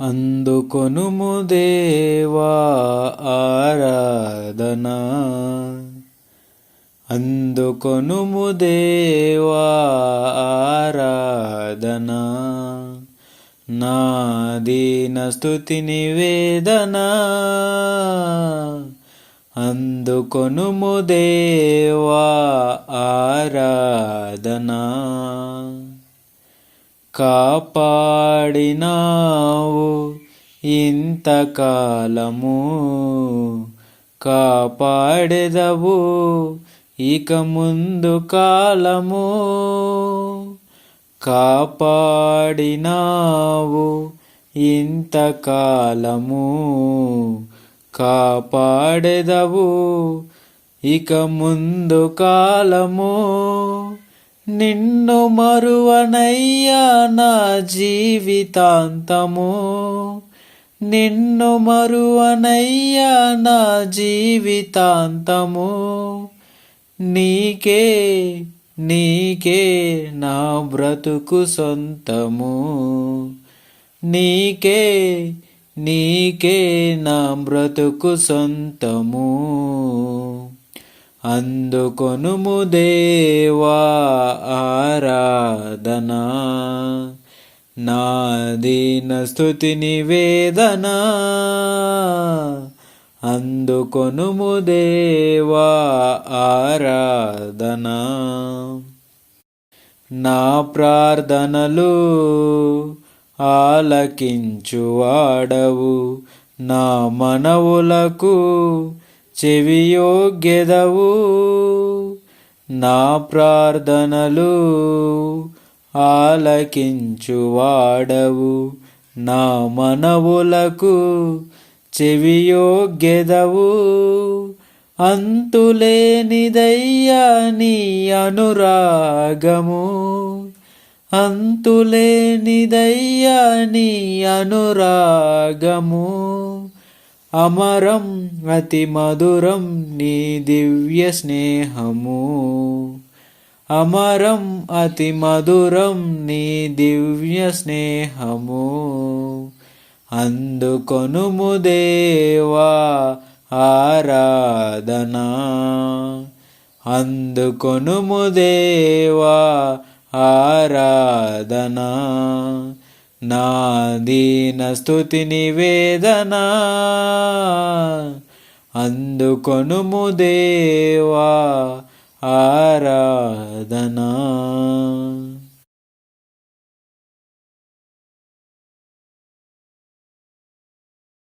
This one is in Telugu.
అందుకొనుము దేవా ఆరాధన. అందుకొనుము దేవా ఆరాధన. నా దీన స్థుతి నివేదన. అందుకొనుము దేవా ఆరాధనా. కాపాడినావు ఇంతకాలము. కాపాడెదవు ఇక ముందు కాలము. కాపాడినావు ఇంతకాలము. కాపాడెదవు ఇక ముందు కాలము. నిన్ను మరువనయ్యా నా జీవితాంతము. నిన్ను మరువనయ్యా నా జీవితాంతము. నీకే నీకే నా బ్రతుకు సొంతము. నీకే నీకే నా బ్రతుకు సొంతము. అందుకొనుము దేవా ఆరాధనా. నా దీన స్థుతి నివేదన. అందుకొనుము దేవా ఆరాధనా. నా ప్రార్థనలు ఆలకించువాడవు. నా మనవులకు చెవియోగ్యదవు. నా ప్రార్థనలు ఆలకించువాడవు. నా మనవులకు చెవియోగ్యదవు. అంతులేనిదయ్యా నీ అనురాగము. అంతులేనిదయ్యా నీ అనురాగము. అమరం అతి మధురం నీ దివ్య స్నేహము. అమరం అతి మధురం నీ దివ్య స్నేహము. అందుకొనుము దేవా ఆరాధనా. అందుకొనుము దేవా ఆరాధనా. నా దీన స్థుతి నివేదన అందుకొనుము దేవా ఆరాధనా.